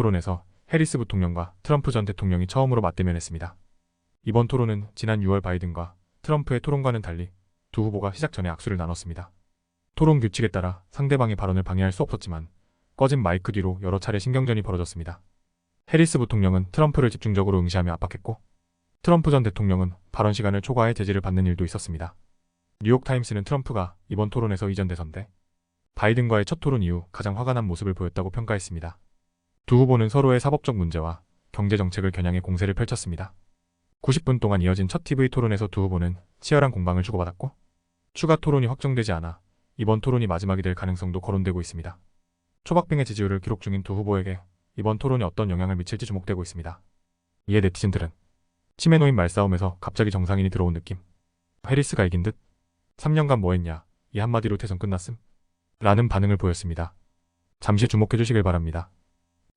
토론에서 해리스 부통령과 트럼프 전 대통령이 처음으로 맞대면했습니다. 이번 토론은 지난 6월 바이든과 트럼프의 토론과는 달리 두 후보가 시작 전에 악수를 나눴습니다. 토론 규칙에 따라 상대방의 발언을 방해할 수 없었지만 꺼진 마이크 뒤로 여러 차례 신경전이 벌어졌습니다. 해리스 부통령은 트럼프를 집중적으로 응시하며 압박했고 트럼프 전 대통령은 발언 시간을 초과해 제지를 받는 일도 있었습니다. 뉴욕타임스는 트럼프가 이번 토론에서 이전 대선대 바이든과의 첫 토론 이후 가장 화가 난 모습을 보였다고 평가했습니다. 두 후보는 서로의 사법적 문제와 경제 정책을 겨냥해 공세를 펼쳤습니다. 90분 동안 이어진 첫 TV 토론에서 두 후보는 치열한 공방을 주고받았고 추가 토론이 확정되지 않아 이번 토론이 마지막이 될 가능성도 거론되고 있습니다. 초박빙의 지지율을 기록 중인 두 후보에게 이번 토론이 어떤 영향을 미칠지 주목되고 있습니다. 이에 네티즌들은 치매 노인 말싸움에서 갑자기 정상인이 들어온 느낌. 해리스가 이긴 듯 3년간 뭐했냐 이 한마디로 대선 끝났음 라는 반응을 보였습니다. 잠시 주목해 주시길 바랍니다.